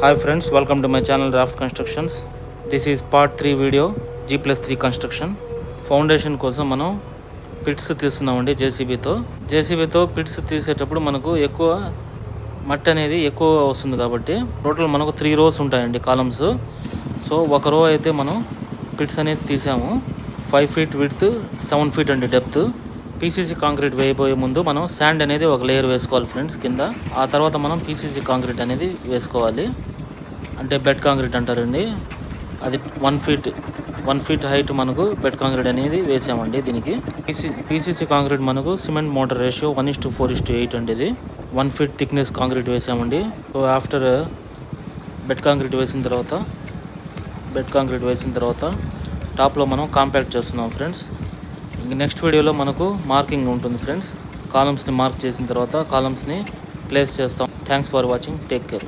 Hi friends welcome to my channel raft constructions this is part three video G plus three construction foundation కోసం మనం pits తీస్తున్నామండి జేసీబీతో జేసీబీతో pits తీసేటప్పుడు మనకు ఎక్కువ మట్టి అనేది ఎక్కువ వస్తుంది కాబట్టి టోటల్ మనకు త్రీ రోస్ ఉంటాయండి కాలమ్స్ సో ఒక రో అయితే మనం పిట్స్ అనేది తీసాము. Five feet width seven feet అండి డెప్త్ పీసీసీ కాంక్రీట్ వేయబోయే ముందు మనం శాండ్ అనేది ఒక లేయర్ వేసుకోవాలి ఫ్రెండ్స్ కింద. ఆ తర్వాత మనం పీసీసీ కాంక్రీట్ అనేది వేసుకోవాలి. అంటే బెడ్ కాంక్రీట్ అంటారండి. అది one feet one feet height మనకు బెడ్ కాంక్రీట్ అనేది వేసామండి దీనికి. పీసీ పీసీసీ కాంక్రీట్ మనకు cement mortar ratio one is to four is to eight అండి ఇది. వన్ ఫీట్ థిక్నెస్ కాంక్రీట్ వేసామండి. సో ఆఫ్టర్ బెడ్ కాంక్రీట్ వేసిన తర్వాత బెడ్ కాంక్రీట్ వేసిన తర్వాత టాప్లో మనం కాంపాక్ట్ చేస్తున్నాం ఫ్రెండ్స్ నెక్స్ట్ వీడియోలో మనకు మార్కింగ్ ఉంటుంది ఫ్రెండ్స్ కాలమ్స్ని మార్క్ చేసిన తర్వాత కాలమ్స్ని ప్లేస్ చేస్తాం. Thanks for watching take care